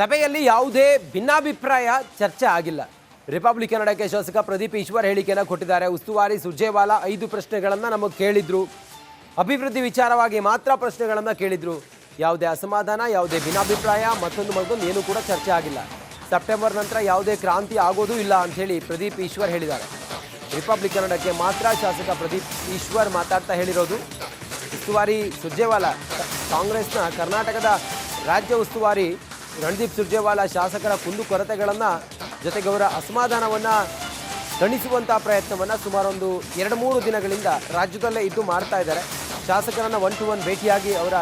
ಸಭೆಯಲ್ಲಿ ಯಾವುದೇ ಭಿನ್ನಾಭಿಪ್ರಾಯ ಚರ್ಚೆ ಆಗಿಲ್ಲ. ರಿಪಬ್ಲಿಕ್ ಕನ್ನಡಕ್ಕೆ ಶಾಸಕ ಪ್ರದೀಪ್ ಈಶ್ವರ್ ಹೇಳಿಕೆಯನ್ನು ಕೊಟ್ಟಿದ್ದಾರೆ. ಉಸ್ತುವಾರಿ ಸುರ್ಜೇವಾಲಾ ಐದು ಪ್ರಶ್ನೆಗಳನ್ನು ನಮಗೆ ಕೇಳಿದ್ರು. ಅಭಿವೃದ್ಧಿ ವಿಚಾರವಾಗಿ ಮಾತ್ರ ಪ್ರಶ್ನೆಗಳನ್ನು ಕೇಳಿದ್ರು. ಯಾವುದೇ ಅಸಮಾಧಾನ, ಯಾವುದೇ ಭಿನ್ನಾಭಿಪ್ರಾಯ, ಮತ್ತೊಂದು ಮತ್ತೊಂದು ಏನೂ ಕೂಡ ಚರ್ಚೆ ಆಗಿಲ್ಲ. ಸೆಪ್ಟೆಂಬರ್ ನಂತರ ಯಾವುದೇ ಕ್ರಾಂತಿ ಆಗೋದೂ ಇಲ್ಲ ಅಂಥೇಳಿ ಪ್ರದೀಪ್ ಈಶ್ವರ್ ಹೇಳಿದ್ದಾರೆ. ರಿಪಬ್ಲಿಕ್ ಕನ್ನಡಕ್ಕೆ ಮಾತ್ರ ಶಾಸಕ ಪ್ರದೀಪ್ ಈಶ್ವರ್ ಮಾತಾಡ್ತಾ ಹೇಳಿರೋದು. ಉಸ್ತುವಾರಿ ಸುರ್ಜೇವಾಲಾ, ಕಾಂಗ್ರೆಸ್ನ ಕರ್ನಾಟಕದ ರಾಜ್ಯ ಉಸ್ತುವಾರಿ ರಣದೀಪ್ ಸುರ್ಜೇವಾಲಾ ಶಾಸಕರ ಕುಂದುಕೊರತೆಗಳನ್ನು ಜೊತೆಗೆ ಅವರ ಅಸಮಾಧಾನವನ್ನು ತಣಿಸುವಂಥ ಪ್ರಯತ್ನವನ್ನು ಸುಮಾರೊಂದು ಎರಡು ಮೂರು ದಿನಗಳಿಂದ ರಾಜ್ಯದಲ್ಲೇ ಇದ್ದು ಮಾಡ್ತಾ ಇದ್ದಾರೆ. ಶಾಸಕರನ್ನು ಒನ್ ಟು ಒನ್ ಭೇಟಿಯಾಗಿ ಅವರ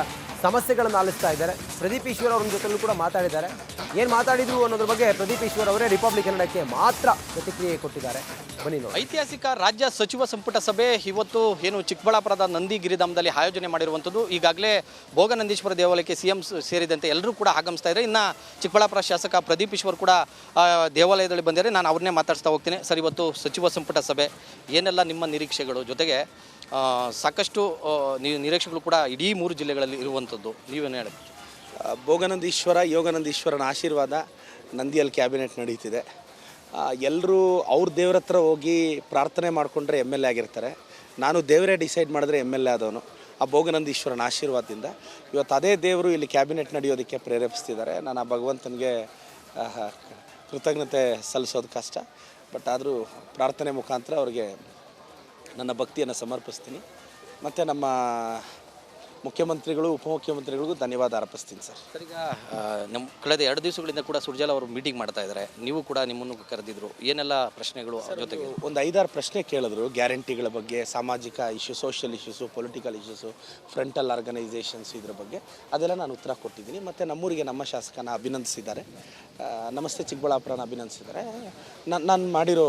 ಸಮಸ್ಯೆಗಳನ್ನು ಆಲಿಸ್ತಾ ಇದ್ದಾರೆ. ಪ್ರದೀಪ್ ಈಶ್ವರ್ ಅವ್ರ ಜೊತೆಲೂ ಕೂಡ ಮಾತಾಡಿದ್ದಾರೆ. ಏನು ಮಾತಾಡಿದ್ರು ಅನ್ನೋದ್ರ ಬಗ್ಗೆ ಪ್ರದೀಪ್ ಈಶ್ವರ್ ಅವರೇ ರಿಪಬ್ಲಿಕ್ ಕನ್ನಡಕ್ಕೆ ಮಾತ್ರ ಪ್ರತಿಕ್ರಿಯೆ ಕೊಟ್ಟಿದ್ದಾರೆ. ಐತಿಹಾಸಿಕ ರಾಜ್ಯ ಸಚಿವ ಸಂಪುಟ ಸಭೆ ಇವತ್ತು ಏನು ಚಿಕ್ಕಬಳ್ಳಾಪುರದ ನಂದಿ ಗಿರಿಧಾಮದಲ್ಲಿ ಆಯೋಜನೆ ಮಾಡಿರುವಂಥದ್ದು. ಈಗಾಗಲೇ ಭೋಗನಂದೀಶ್ವರ ದೇವಾಲಯಕ್ಕೆ ಸಿ ಎಂ ಸೇರಿದಂತೆ ಎಲ್ಲರೂ ಕೂಡ ಆಗಮಿಸ್ತಾ ಇದ್ದಾರೆ. ಇನ್ನು ಚಿಕ್ಕಬಳ್ಳಾಪುರ ಶಾಸಕ ಪ್ರದೀಪ್ ಈಶ್ವರ್ ಕೂಡ ದೇವಾಲಯದಲ್ಲಿ ಬಂದಿದ್ದಾರೆ. ನಾನು ಅವ್ರನ್ನೇ ಮಾತಾಡ್ತಾ ಹೋಗ್ತೀನಿ. ಸರ್, ಇವತ್ತು ಸಚಿವ ಸಂಪುಟ ಸಭೆ, ಏನೆಲ್ಲ ನಿಮ್ಮ ನಿರೀಕ್ಷೆಗಳು? ಜೊತೆಗೆ ಸಾಕಷ್ಟು ನಿರೀಕ್ಷೆಗಳು ಕೂಡ ಇಡೀ ಮೂರು ಜಿಲ್ಲೆಗಳಲ್ಲಿ ಇರುವಂಥದ್ದು. ನೀವೇನು ಹೇಳಬೇಕು? ಭೋಗನಂದೀಶ್ವರ, ಯೋಗನಂದೀಶ್ವರನ ಆಶೀರ್ವಾದ ನಂದಿಯಲ್ಲಿ ಕ್ಯಾಬಿನೆಟ್ ನಡೀತಿದೆ ಎಲ್ಲರೂ ಅವ್ರ ದೇವ್ರ ಹತ್ರ ಹೋಗಿ ಪ್ರಾರ್ಥನೆ ಮಾಡಿಕೊಂಡ್ರೆ ಎಂ ಎಲ್ ಎ ಆಗಿರ್ತಾರೆ. ನಾನು ದೇವರೇ ಡಿಸೈಡ್ ಮಾಡಿದ್ರೆ ಎಂ ಎಲ್ ಎ ಆದವನು. ಆ ಭೋಗನಂದೀಶ್ವರನ ಆಶೀರ್ವಾದದಿಂದ ಇವತ್ತು ಅದೇ ದೇವರು ಇಲ್ಲಿ ಕ್ಯಾಬಿನೆಟ್ ನಡೆಯೋದಕ್ಕೆ ಪ್ರೇರೇಪಿಸ್ತಿದ್ದಾರೆ. ನಾನು ಆ ಭಗವಂತನಿಗೆ ಕೃತಜ್ಞತೆ ಸಲ್ಲಿಸೋದು ಕಷ್ಟ. ಬಟ್ ಆದರೂ ಪ್ರಾರ್ಥನೆ ಮುಖಾಂತರ ಅವ್ರಿಗೆ ನನ್ನ ಭಕ್ತಿಯನ್ನು ಸಮರ್ಪಿಸ್ತೀನಿ. ಮತ್ತು ನಮ್ಮ ಮುಖ್ಯಮಂತ್ರಿಗಳು ಉಪಮುಖ್ಯಮಂತ್ರಿಗಳಿಗೂ ಧನ್ಯವಾದ ಅರ್ಪಿಸ್ತೀನಿ ಸರ್. ಸರ್ ಈಗ ನಮ್ಮ ಕಳೆದ ಎರಡು ದಿವಸಗಳಿಂದ ಕೂಡ ಸುರ್ಜಲ್ ಅವರು ಮೀಟಿಂಗ್ ಮಾಡ್ತಾ ಇದ್ದಾರೆ. ನೀವು ಕೂಡ ನಿಮ್ಮನ್ನು ಕರೆದಿದ್ರು. ಏನೆಲ್ಲ ಪ್ರಶ್ನೆಗಳು ಜೊತೆಗೆ? ಒಂದು ಐದಾರು ಪ್ರಶ್ನೆ ಕೇಳಿದ್ರು. ಗ್ಯಾರಂಟಿಗಳ ಬಗ್ಗೆ ಸಾಮಾಜಿಕ issue social issues political issues frontal organisations ಇದ್ರ ಬಗ್ಗೆ. ಅದೆಲ್ಲ ನಾನು ಉತ್ತರ ಕೊಟ್ಟಿದ್ದೀನಿ. ಮತ್ತು ನಮ್ಮೂರಿಗೆ ನಮ್ಮ ಶಾಸಕನ ಅಭಿನಂದಿಸಿದ್ದಾರೆ. ನಮಸ್ತೆ ಚಿಕ್ಕಬಳ್ಳಾಪುರನ ಅಭಿನಂದಿಸಿದ್ದಾರೆ. ನಾನು ಮಾಡಿರೋ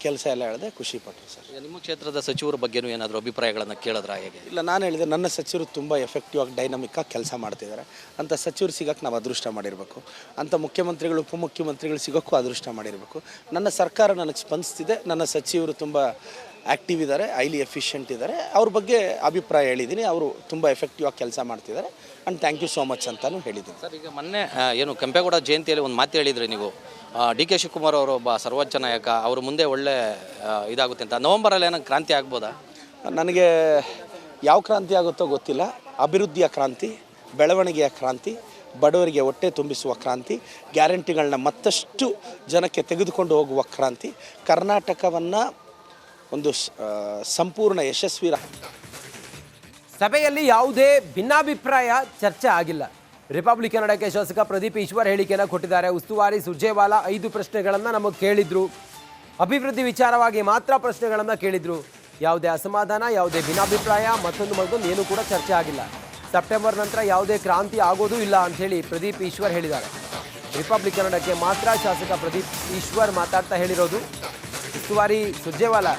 ಕೆಲಸ ಎಲ್ಲ ಹೇಳಿದೆ ಖುಷಿ ಪಟ್ಟರು ಸರ್. ಈಗ ನಿಮ್ಮ ಕ್ಷೇತ್ರದ ಸಚಿವರ ಬಗ್ಗೆನೂ ಏನಾದರೂ ಅಭಿಪ್ರಾಯಗಳನ್ನು ಕೇಳಿದ್ರ ಹೇಗೆ? ಇಲ್ಲ ನಾನು ಹೇಳಿದೆ ನನ್ನ ಸಚಿವರು ತುಂಬ ಎಫೆಕ್ಟಿವ್ ಆಗಿ ಡೈನಮಿಕ್ ಆಗಿ ಕೆಲಸ ಮಾಡ್ತಿದ್ದಾರೆ. ಅಂಥ ಸಚಿವರು ಸಿಗೋಕ್ಕೆ ನಾವು ಅದೃಷ್ಟ ಮಾಡಿರಬೇಕು. ಅಂಥ ಮುಖ್ಯಮಂತ್ರಿಗಳು ಉಪಮುಖ್ಯಮಂತ್ರಿಗಳು ಸಿಗೋಕ್ಕೂ ಅದೃಷ್ಟ ಮಾಡಿರಬೇಕು. ನನ್ನ ಸರ್ಕಾರ ನನಗೆ ಸ್ಪಂದಿಸ್ತಿದೆ. ನನ್ನ ಸಚಿವರು ತುಂಬ ಆ್ಯಕ್ಟಿವ್ ಇದ್ದಾರೆ ಹೈಲಿ ಎಫಿಷಿಯೆಂಟ್ ಇದ್ದಾರೆ. ಅವ್ರ ಬಗ್ಗೆ ಅಭಿಪ್ರಾಯ ಹೇಳಿದ್ದೀನಿ. ಅವರು ತುಂಬ ಎಫೆಕ್ಟಿವ್ ಆಗಿ ಕೆಲಸ ಮಾಡ್ತಿದ್ದಾರೆ. And thank you so much ಅಂತಲೂ ಹೇಳಿದ್ದೀನಿ. ಸರ್ ಈಗ ಮೊನ್ನೆ ಏನು ಕೆಂಪೇಗೌಡ ಜಯಂತಿಯಲ್ಲಿ ಒಂದು ಮಾತು ಹೇಳಿದ್ರಿ ನೀವು. ಡಿ ಕೆ ಶಿವಕುಮಾರ್ ಅವರು ಒಬ್ಬ ಸರ್ವೋಚ್ಚ ನಾಯಕ ಅವ್ರ ಮುಂದೆ ಒಳ್ಳೆ ಇದಾಗುತ್ತೆ ಅಂತ. ನವಂಬರಲ್ಲಿ ಏನೋ ಕ್ರಾಂತಿ ಆಗ್ಬೋದಾ? ನನಗೆ ಯಾವ ಕ್ರಾಂತಿ ಆಗುತ್ತೋ ಗೊತ್ತಿಲ್ಲ. ಅಭಿವೃದ್ಧಿಯ ಕ್ರಾಂತಿ ಬೆಳವಣಿಗೆಯ ಕ್ರಾಂತಿ ಬಡವರಿಗೆ ಹೊಟ್ಟೆ ತುಂಬಿಸುವ ಕ್ರಾಂತಿ ಗ್ಯಾರಂಟಿಗಳನ್ನ ಮತ್ತಷ್ಟು ಜನಕ್ಕೆ ತೆಗೆದುಕೊಂಡು ಹೋಗುವ ಕ್ರಾಂತಿ ಕರ್ನಾಟಕವನ್ನು ಒಂದು ಸಂಪೂರ್ಣ ಯಶಸ್ವಿ ಸಭೆಯಲ್ಲಿ ಯಾವುದೇ ಭಿನ್ನಾಭಿಪ್ರಾಯ ಚರ್ಚೆ ಆಗಿಲ್ಲ. ರಿಪಬ್ಲಿಕ್ ಕನ್ನಡಕ್ಕೆ ಶಾಸಕ ಪ್ರದೀಪ್ ಈಶ್ವರ್ ಹೇಳಿಕೆಯನ್ನು ಕೊಟ್ಟಿದ್ದಾರೆ. ಉಸ್ತುವಾರಿ ಸುರ್ಜೇವಾಲಾ ಐದು ಪ್ರಶ್ನೆಗಳನ್ನು ನಮಗೆ ಕೇಳಿದ್ರು. ಅಭಿವೃದ್ಧಿ ವಿಚಾರವಾಗಿ ಮಾತ್ರ ಪ್ರಶ್ನೆಗಳನ್ನು ಕೇಳಿದ್ರು. ಯಾವುದೇ ಅಸಮಾಧಾನ, ಯಾವುದೇ ಭಿನ್ನಾಭಿಪ್ರಾಯ, ಮತ್ತೊಂದು ಮತ್ತೊಂದು ಏನೂ ಕೂಡ ಚರ್ಚೆ ಆಗಿಲ್ಲ. ಸೆಪ್ಟೆಂಬರ್ ನಂತರ ಯಾವುದೇ ಕ್ರಾಂತಿ ಆಗೋದೂ ಇಲ್ಲ ಅಂಥೇಳಿ ಪ್ರದೀಪ್ ಈಶ್ವರ್ ಹೇಳಿದ್ದಾರೆ. ರಿಪಬ್ಲಿಕ್ ಕನ್ನಡಕ್ಕೆ ಮಾತ್ರ ಶಾಸಕ ಪ್ರದೀಪ್ ಈಶ್ವರ್ ಮಾತಾಡ್ತಾ ಹೇಳಿರೋದು. ಉಸ್ತುವಾರಿ ಸುರ್ಜೇವಾಲಾ,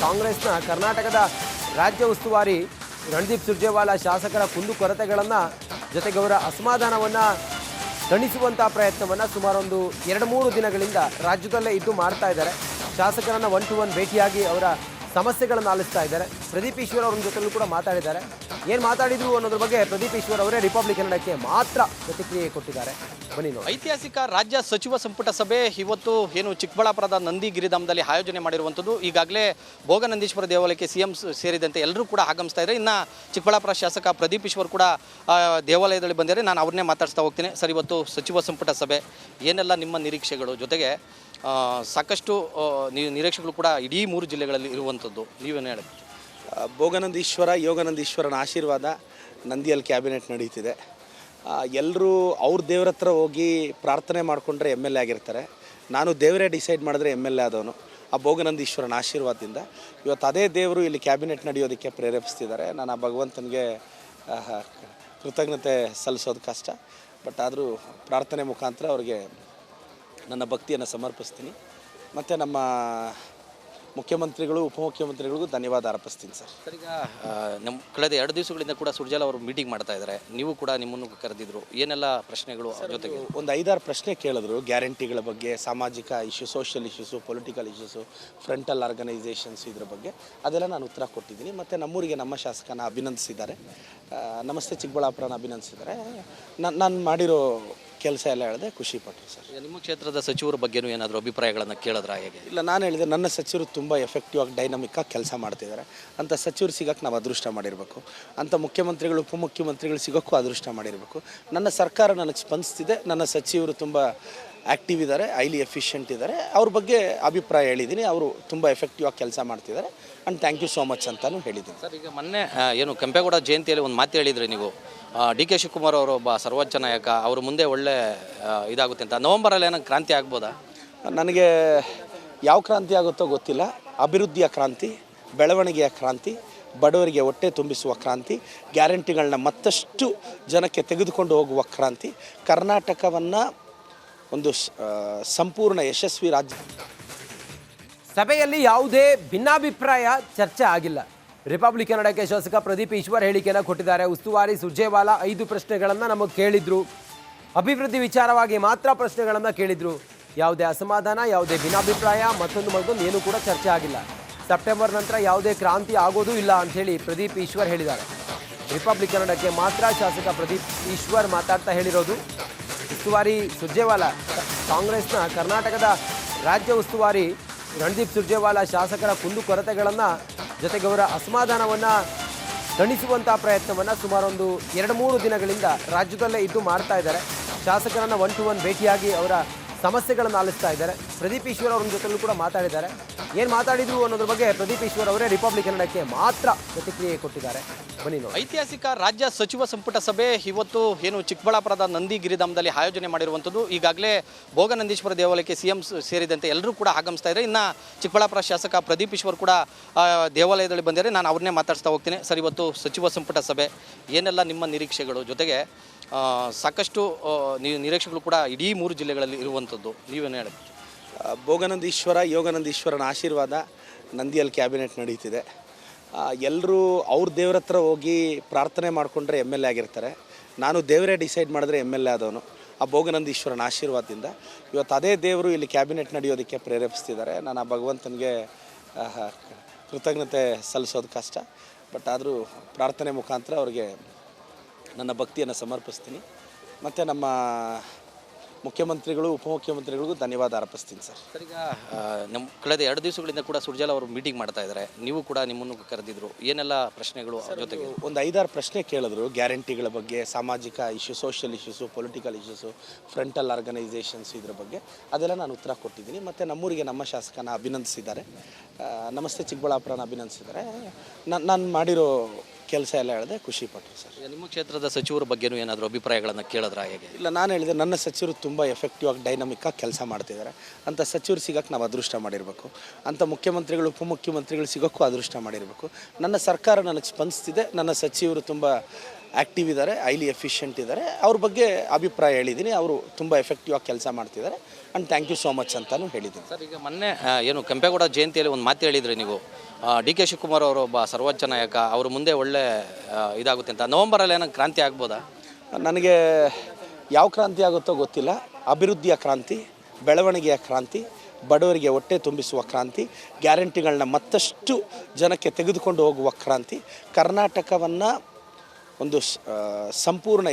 ಕಾಂಗ್ರೆಸ್ನ ಕರ್ನಾಟಕದ ರಾಜ್ಯ ಉಸ್ತುವಾರಿ ರಣದೀಪ್ ಸುರ್ಜೇವಾಲಾ ಶಾಸಕರ ಕುಂದುಕೊರತೆಗಳನ್ನು ಜೊತೆಗೆ ಅವರ ಅಸಮಾಧಾನವನ್ನು ತಣಿಸುವಂಥ ಪ್ರಯತ್ನವನ್ನು ಸುಮಾರೊಂದು ಎರಡು ಮೂರು ದಿನಗಳಿಂದ ರಾಜ್ಯದಲ್ಲೇ ಇದ್ದು ಮಾಡ್ತಾ ಇದ್ದಾರೆ. ಶಾಸಕರನ್ನು ಒನ್ ಟು ಒನ್ ಭೇಟಿಯಾಗಿ ಅವರ ಸಮಸ್ಯೆಗಳನ್ನು ಆಲಿಸ್ತಾ ಇದ್ದಾರೆ. ಪ್ರದೀಪ್ ಈಶ್ವರ್ ಅವ್ರ ಜೊತೆಲೂ ಕೂಡ ಮಾತಾಡಿದ್ದಾರೆ. ಏನು ಮಾತಾಡಿದ್ರು ಅನ್ನೋದ್ರ ಬಗ್ಗೆ ಪ್ರದೀಪ್ ಈಶ್ವರ್ ಅವರೇ ರಿಪಬ್ಲಿಕ್ ಕನ್ನಡಕ್ಕೆ ಮಾತ್ರ ಪ್ರತಿಕ್ರಿಯೆ ಕೊಟ್ಟಿದ್ದಾರೆ. ಬನ್ನಿ ನೋಡಿ ಐತಿಹಾಸಿಕ ರಾಜ್ಯ ಸಚಿವ ಸಂಪುಟ ಸಭೆ ಇವತ್ತು ಏನು ಚಿಕ್ಕಬಳ್ಳಾಪುರದ ನಂದಿ ಗಿರಿಧಾಮದಲ್ಲಿ ಆಯೋಜನೆ ಮಾಡಿರುವಂಥದ್ದು. ಈಗಾಗಲೇ ಭೋಗನಂದೀಶ್ವರ ದೇವಾಲಯಕ್ಕೆ ಸಿ ಎಂ ಸೇರಿದಂತೆ ಎಲ್ಲರೂ ಕೂಡ ಆಗಮಿಸ್ತಾ ಇದ್ದಾರೆ. ಇನ್ನು ಚಿಕ್ಕಬಳ್ಳಾಪುರ ಶಾಸಕ ಪ್ರದೀಪ್ ಈಶ್ವರ್ ಕೂಡ ದೇವಾಲಯದಲ್ಲಿ ಬಂದಿದ್ದಾರೆ. ನಾನು ಅವ್ರನ್ನೇ ಮಾತಾಡ್ತಾ ಹೋಗ್ತೀನಿ. ಸರ್, ಇವತ್ತು ಸಚಿವ ಸಂಪುಟ ಸಭೆ, ಏನೆಲ್ಲ ನಿಮ್ಮ ನಿರೀಕ್ಷೆಗಳು? ಜೊತೆಗೆ ಸಾಕಷ್ಟು ನಿರೀಕ್ಷೆಗಳು ಕೂಡ ಇಡೀ ಮೂರು ಜಿಲ್ಲೆಗಳಲ್ಲಿ ಇರುವಂಥದ್ದು. ನೀವೇನು ಹೇಳಬೇಕು ಭೋಗನಂದೀಶ್ವರ, ಯೋಗನಂದೀಶ್ವರನ ಆಶೀರ್ವಾದ ನಂದಿಯಲ್ಲಿ ಕ್ಯಾಬಿನೆಟ್ ನಡೀತಿದೆ ಎಲ್ಲರೂ ಅವ್ರ ದೇವ್ರ ಹತ್ರ ಹೋಗಿ ಪ್ರಾರ್ಥನೆ ಮಾಡಿಕೊಂಡ್ರೆ ಎಂ ಎಲ್ ಎ ಆಗಿರ್ತಾರೆ. ನಾನು ದೇವರೇ ಡಿಸೈಡ್ ಮಾಡಿದ್ರೆ ಎಂ ಎಲ್ ಎ ಆದವನು. ಆ ಭೋಗನಂದೀಶ್ವರನ ಆಶೀರ್ವಾದದಿಂದ ಇವತ್ತು ಅದೇ ದೇವರು ಇಲ್ಲಿ ಕ್ಯಾಬಿನೆಟ್ ನಡೆಯೋದಕ್ಕೆ ಪ್ರೇರೇಪಿಸ್ತಿದ್ದಾರೆ. ನಾನು ಆ ಭಗವಂತನಿಗೆ ಕೃತಜ್ಞತೆ ಸಲ್ಲಿಸೋದು ಕಷ್ಟ. ಬಟ್ ಆದರೂ ಪ್ರಾರ್ಥನೆ ಮುಖಾಂತರ ಅವ್ರಿಗೆ ನನ್ನ ಭಕ್ತಿಯನ್ನು ಸಮರ್ಪಿಸ್ತೀನಿ. ಮತ್ತು ನಮ್ಮ ಮುಖ್ಯಮಂತ್ರಿಗಳು ಉಪಮುಖ್ಯಮಂತ್ರಿಗಳಿಗೂ ಧನ್ಯವಾದ ಅರ್ಪಿಸ್ತೀನಿ ಸರ್. ಸರ್ ಈಗ ನಮ್ಮ ಕಳೆದ ಎರಡು ದಿವಸಗಳಿಂದ ಕೂಡ ಸುರ್ಜಾಲ್ ಅವರು ಮೀಟಿಂಗ್ ಮಾಡ್ತಾ ಇದ್ದಾರೆ. ನೀವು ಕೂಡ ನಿಮ್ಮನ್ನು ಕರೆದಿದ್ರು. ಏನೆಲ್ಲ ಪ್ರಶ್ನೆಗಳು ಜೊತೆಗೆ? ಒಂದು ಐದಾರು ಪ್ರಶ್ನೆ ಕೇಳಿದ್ರು. ಗ್ಯಾರಂಟಿಗಳ ಬಗ್ಗೆ ಸಾಮಾಜಿಕ issue social issues political issues frontal organisations ಇದ್ರ ಬಗ್ಗೆ. ಅದೆಲ್ಲ ನಾನು ಉತ್ತರ ಕೊಟ್ಟಿದ್ದೀನಿ. ಮತ್ತು ನಮ್ಮೂರಿಗೆ ನಮ್ಮ ಶಾಸಕನ ಅಭಿನಂದಿಸಿದ್ದಾರೆ. ನಮಸ್ತೆ ಚಿಕ್ಕಬಳ್ಳಾಪುರನ ಅಭಿನಂದಿಸಿದ್ದಾರೆ. ನಾನು ಮಾಡಿರೋ ಕೆಲಸ ಎಲ್ಲ ಹೇಳಿದೆ ಖುಷಿ ಪಟ್ಟರು ಸರ್. ಈಗ ನಿಮ್ಮ ಕ್ಷೇತ್ರದ ಸಚಿವರ ಬಗ್ಗೆನೂ ಏನಾದರೂ ಅಭಿಪ್ರಾಯಗಳನ್ನು ಕೇಳಿದ್ರ ಹೇಗೆ? ಇಲ್ಲ ನಾನು ಹೇಳಿದೆ ನನ್ನ ಸಚಿವರು ತುಂಬ ಎಫೆಕ್ಟಿವ್ ಆಗಿ ಡೈನಮಿಕ್ ಆಗಿ ಕೆಲಸ ಮಾಡ್ತಿದ್ದಾರೆ. ಅಂತ ಸಚಿವರು ಸಿಗೋಕ್ಕೆ ನಾವು ಅದೃಷ್ಟ ಮಾಡಿರಬೇಕು. ಅಂಥ ಮುಖ್ಯಮಂತ್ರಿಗಳು ಉಪಮುಖ್ಯಮಂತ್ರಿಗಳು ಸಿಗೋಕ್ಕೂ ಅದೃಷ್ಟ ಮಾಡಿರಬೇಕು. ನನ್ನ ಸರ್ಕಾರ ನನಗೆ ಸ್ಪಂದಿಸ್ತಿದೆ. ನನ್ನ ಸಚಿವರು ತುಂಬ ಆ್ಯಕ್ಟಿವ್ ಇದ್ದಾರೆ ಹೈಲಿ ಎಫಿಷಿಯೆಂಟ್ ಇದ್ದಾರೆ. ಅವ್ರ ಬಗ್ಗೆ ಅಭಿಪ್ರಾಯ ಹೇಳಿದ್ದೀನಿ ಅವರು ತುಂಬ ಎಫೆಕ್ಟಿವ್ ಆಗಿ ಕೆಲಸ ಮಾಡ್ತಿದ್ದಾರೆ. And thank you so much ಅಂತಲೂ ಹೇಳಿದ್ದೀನಿ ಸರ್ ಈಗ ಮೊನ್ನೆ ಏನು ಕೆಂಪೇಗೌಡ ಜಯಂತಿಯಲ್ಲಿ ಒಂದು ಮಾತು ಹೇಳಿದ್ರಿ ನೀವು. ಡಿ ಕೆ ಶಿವಕುಮಾರ್ ಅವರು ಒಬ್ಬ ಸರ್ವೋಚ್ಚ ನಾಯಕ ಅವರು ಮುಂದೆ ಒಳ್ಳೆ ಇದಾಗುತ್ತೆ ಅಂತ. ನವಂಬರಲ್ಲಿ ಏನೋ ಕ್ರಾಂತಿ ಆಗ್ಬೋದಾ? ನನಗೆ ಯಾವ ಕ್ರಾಂತಿ ಆಗುತ್ತೋ ಗೊತ್ತಿಲ್ಲ. ಅಭಿವೃದ್ಧಿಯ ಕ್ರಾಂತಿ ಬೆಳವಣಿಗೆಯ ಕ್ರಾಂತಿ ಬಡವರಿಗೆ ಹೊಟ್ಟೆ ತುಂಬಿಸುವ ಕ್ರಾಂತಿ ಗ್ಯಾರಂಟಿಗಳನ್ನ ಮತ್ತಷ್ಟು ಜನಕ್ಕೆ ತೆಗೆದುಕೊಂಡು ಹೋಗುವ ಕ್ರಾಂತಿ ಕರ್ನಾಟಕವನ್ನು ಒಂದು ಸಂಪೂರ್ಣ ಯಶಸ್ವಿ ರಾಜ್ಯ ಸಭೆಯಲ್ಲಿ ಯಾವುದೇ ಭಿನ್ನಾಭಿಪ್ರಾಯ ಚರ್ಚೆ ಆಗಿಲ್ಲ. ರಿಪಬ್ಲಿಕನ್ ಅಡಕ್ಕೆ ಶಾಸಕ ಪ್ರದೀಪ್ ಈಶ್ವರ್ ಹೇಳಿಕೆಯನ್ನು ಕೊಟ್ಟಿದ್ದಾರೆ. ಉಸ್ತುವಾರಿ ಸುರ್ಜೇವಾಲ ಐದು ಪ್ರಶ್ನೆಗಳನ್ನು ನಮಗೆ ಕೇಳಿದ್ರು. ಅಭಿವೃದ್ಧಿ ವಿಚಾರವಾಗಿ ಮಾತ್ರ ಪ್ರಶ್ನೆಗಳನ್ನು ಕೇಳಿದ್ರು. ಯಾವುದೇ ಅಸಮಾಧಾನ, ಯಾವುದೇ ಭಿನ್ನಾಭಿಪ್ರಾಯ, ಮತ್ತೊಂದು ಮತ್ತೊಂದು ಏನೂ ಕೂಡ ಚರ್ಚೆ ಆಗಿಲ್ಲ. ಸೆಪ್ಟೆಂಬರ್ ನಂತರ ಯಾವುದೇ ಕ್ರಾಂತಿ ಆಗೋದೂ ಇಲ್ಲ ಅಂಥೇಳಿ ಪ್ರದೀಪ್ ಈಶ್ವರ್ ಹೇಳಿದ್ದಾರೆ. ರಿಪಬ್ಲಿಕನ್ ಅಡಕ್ಕೆ ಮಾತ್ರ ಶಾಸಕ ಪ್ರದೀಪ್ ಈಶ್ವರ್ ಮಾತಾಡ್ತಾ ಹೇಳಿರೋದು. ಉಸ್ತುವಾರಿ ಸುರ್ಜೇವಾಲಾ, ಕಾಂಗ್ರೆಸ್ನ ಕರ್ನಾಟಕದ ರಾಜ್ಯ ಉಸ್ತುವಾರಿ ರಣದೀಪ್ ಸುರ್ಜೇವಾಲಾ ಶಾಸಕರ ಕುಂದು ಕೊರತೆಗಳನ್ನು ಜೊತೆಗೆ ಅವರ ಅಸಮಾಧಾನವನ್ನು ತಣಿಸುವಂಥ ಪ್ರಯತ್ನವನ್ನು ಸುಮಾರೊಂದು ಎರಡು ಮೂರು ದಿನಗಳಿಂದ ರಾಜ್ಯದಲ್ಲೇ ಇದ್ದು ಮಾಡ್ತಾ ಇದ್ದಾರೆ. ಶಾಸಕರನ್ನು ಒನ್ ಟು ಒನ್ ಭೇಟಿಯಾಗಿ ಅವರ ಸಮಸ್ಯೆಗಳನ್ನು ಆಲಿಸ್ತಾ ಇದ್ದಾರೆ. ಪ್ರದೀಪ್ ಈಶ್ವರ್ ಅವ್ರ ಕೂಡ ಮಾತಾಡಿದ್ದಾರೆ. ಏನು ಮಾತಾಡಿದ್ರು ಅನ್ನೋದ್ರ ಬಗ್ಗೆ ಪ್ರದೀಪ್ ಈಶ್ವರ್ ಅವರೇ ರಿಪಬ್ಲಿಕ್ ಕನ್ನಡಕ್ಕೆ ಮಾತ್ರ ಪ್ರತಿಕ್ರಿಯೆ ಕೊಟ್ಟಿದ್ದಾರೆ. ಐತಿಹಾಸಿಕ ರಾಜ್ಯ ಸಚಿವ ಸಂಪುಟ ಸಭೆ ಇವತ್ತು ಏನು ಚಿಕ್ಕಬಳ್ಳಾಪುರದ ನಂದಿ ಗಿರಿಧಾಮದಲ್ಲಿ ಆಯೋಜನೆ ಮಾಡಿರುವಂಥದ್ದು. ಈಗಾಗಲೇ ಭೋಗನಂದೀಶ್ವರ ದೇವಾಲಯಕ್ಕೆ ಸಿ ಎಂ ಸೇರಿದಂತೆ ಎಲ್ಲರೂ ಕೂಡ ಆಗಮಿಸ್ತಾ ಇದ್ದಾರೆ. ಇನ್ನು ಚಿಕ್ಕಬಳ್ಳಾಪುರ ಶಾಸಕ ಪ್ರದೀಪ್ ಈಶ್ವರ್ ಕೂಡ ದೇವಾಲಯದಲ್ಲಿ ಬಂದಿದ್ದಾರೆ. ನಾನು ಅವ್ರನ್ನೇ ಮಾತಾಡ್ತಾ ಹೋಗ್ತೀನಿ. ಸರ್ ಇವತ್ತು ಸಚಿವ ಸಂಪುಟ ಸಭೆ ಏನೆಲ್ಲ ನಿಮ್ಮ ನಿರೀಕ್ಷೆಗಳು? ಜೊತೆಗೆ ಸಾಕಷ್ಟು ನಿರೀಕ್ಷೆಗಳು ಕೂಡ ಇಡೀ ಮೂರು ಜಿಲ್ಲೆಗಳಲ್ಲಿ ಇರುವಂಥದ್ದು. ನೀವೇನು ಹೇಳಬೇಕು? ಭೋಗನಂದೀಶ್ವರ ಯೋಗನಂದೀಶ್ವರನ ಆಶೀರ್ವಾದ ನಂದಿಯಲ್ಲಿ ಕ್ಯಾಬಿನೆಟ್ ನಡೀತಿದೆ ಎಲ್ಲರೂ ಅವ್ರ ದೇವ್ರ ಹತ್ರ ಹೋಗಿ ಪ್ರಾರ್ಥನೆ ಮಾಡಿಕೊಂಡ್ರೆ ಎಂ ಎಲ್ ಎ ಆಗಿರ್ತಾರೆ. ನಾನು ದೇವರೇ ಡಿಸೈಡ್ ಮಾಡಿದ್ರೆ ಎಂ ಎಲ್ ಎ ಆದವನು. ಆ ಭೋಗನಂದೀಶ್ವರನ ಆಶೀರ್ವಾದದಿಂದ. ಇವತ್ತು ಅದೇ ದೇವರು ಇಲ್ಲಿ ಕ್ಯಾಬಿನೆಟ್ ನಡೆಯೋದಕ್ಕೆ ಪ್ರೇರೇಪಿಸ್ತಿದ್ದಾರೆ. ನಾನು ಆ ಭಗವಂತನಿಗೆ ಕೃತಜ್ಞತೆ ಸಲ್ಲಿಸೋದು ಕಷ್ಟ. ಬಟ್ ಆದರೂ ಪ್ರಾರ್ಥನೆ ಮುಖಾಂತರ ಅವ್ರಿಗೆ ನನ್ನ ಭಕ್ತಿಯನ್ನು ಸಮರ್ಪಿಸ್ತೀನಿ. ಮತ್ತು ನಮ್ಮ ಮುಖ್ಯಮಂತ್ರಿಗಳು ಉಪಮುಖ್ಯಮಂತ್ರಿಗಳಿಗೂ ಧನ್ಯವಾದ ಅರ್ಪಿಸ್ತೀನಿ ಸರ್. ಸರ್ ಈಗ ನಮ್ಮ ಕಳೆದ ಎರಡು ದಿವಸಗಳಿಂದ ಕೂಡ ಸುರ್ಜಲ್ ಅವರು ಮೀಟಿಂಗ್ ಮಾಡ್ತಾ ಇದ್ದಾರೆ. ನೀವು ಕೂಡ ನಿಮ್ಮನ್ನು ಕರೆದಿದ್ರು. ಏನೆಲ್ಲ ಪ್ರಶ್ನೆಗಳು ಅವ್ರ ಜೊತೆಗೆ? ಒಂದು ಐದಾರು ಪ್ರಶ್ನೆ ಕೇಳಿದ್ರು. ಗ್ಯಾರಂಟಿಗಳ ಬಗ್ಗೆ ಸಾಮಾಜಿಕ issue social issues political issues frontal organisations ಇದ್ರ ಬಗ್ಗೆ. ಅದೆಲ್ಲ ನಾನು ಉತ್ತರ ಕೊಟ್ಟಿದ್ದೀನಿ. ಮತ್ತು ನಮ್ಮೂರಿಗೆ ನಮ್ಮ ಶಾಸಕನ ಅಭಿನಂದಿಸಿದ್ದಾರೆ. ನಮಸ್ತೆ ಚಿಕ್ಕಬಳ್ಳಾಪುರನ ಅಭಿನಂದಿಸಿದ್ದಾರೆ. ನಾನು ನಾನು ಮಾಡಿರೋ ಕೆಲಸ ಎಲ್ಲ ಹೇಳಿದೆ ಖುಷಿ ಪಟ್ಟರು ಸರ್. ಈಗ ನಿಮ್ಮ ಕ್ಷೇತ್ರದ ಸಚಿವರ ಬಗ್ಗೆನೂ ಏನಾದರೂ ಅಭಿಪ್ರಾಯಗಳನ್ನು ಕೇಳಿದ್ರ ಹೇಗೆ? ಇಲ್ಲ ನಾನು ಹೇಳಿದೆ ನನ್ನ ಸಚಿವರು ತುಂಬ ಎಫೆಕ್ಟಿವ್ ಆಗಿ ಡೈನಮಿಕ್ ಆಗಿ ಕೆಲಸ ಮಾಡ್ತಿದ್ದಾರೆ. ಅಂತ ಸಚಿವರು ಸಿಗೋಕ್ಕೆ ನಾವು ಅದೃಷ್ಟ ಮಾಡಿರಬೇಕು. ಅಂತ ಮುಖ್ಯಮಂತ್ರಿಗಳು ಉಪಮುಖ್ಯಮಂತ್ರಿಗಳು ಸಿಗೋಕ್ಕೂ ಅದೃಷ್ಟ ಮಾಡಿರಬೇಕು. ನನ್ನ ಸರ್ಕಾರ ನನಗೆ ಸ್ಪಂದಿಸ್ತಿದೆ. ನನ್ನ ಸಚಿವರು ತುಂಬ ಆ್ಯಕ್ಟಿವ್ ಇದ್ದಾರೆ ಹೈಲಿ ಎಫಿಷಿಯೆಂಟ್ ಇದ್ದಾರೆ. ಅವ್ರ ಬಗ್ಗೆ ಅಭಿಪ್ರಾಯ ಹೇಳಿದ್ದೀನಿ. ಅವರು ತುಂಬ ಎಫೆಕ್ಟಿವ್ ಆಗಿ ಕೆಲಸ ಮಾಡ್ತಿದ್ದಾರೆ. And thank you so much ಅಂತಲೂ ಹೇಳಿದ್ದೀನಿ. ಸರ್ ಈಗ ಮೊನ್ನೆ ಏನು ಕೆಂಪೇಗೌಡ ಜಯಂತಿಯಲ್ಲಿ ಒಂದು ಮಾತು ಹೇಳಿದ್ರಿ ನೀವು. ಡಿ ಕೆ ಶಿವಕುಮಾರ್ ಅವರು ಒಬ್ಬ ಸರ್ವೋಚ್ಚ ನಾಯಕ, ಅವ್ರ ಮುಂದೆ ಒಳ್ಳೆ ಇದಾಗುತ್ತೆ ಅಂತ. ನವಂಬರಲ್ಲಿ ಏನೋ ಕ್ರಾಂತಿ ಆಗ್ಬೋದಾ? ನನಗೆ ಯಾವ ಕ್ರಾಂತಿ ಆಗುತ್ತೋ ಗೊತ್ತಿಲ್ಲ. ಅಭಿವೃದ್ಧಿಯ ಕ್ರಾಂತಿ, ಬೆಳವಣಿಗೆಯ ಕ್ರಾಂತಿ, ಬಡವರಿಗೆ ಹೊಟ್ಟೆ ತುಂಬಿಸುವ ಕ್ರಾಂತಿ, ಗ್ಯಾರಂಟಿಗಳನ್ನ ಮತ್ತಷ್ಟು ಜನಕ್ಕೆ ತೆಗೆದುಕೊಂಡು ಹೋಗುವ ಕ್ರಾಂತಿ, ಕರ್ನಾಟಕವನ್ನು ಒಂದು ಸಂಪೂರ್ಣ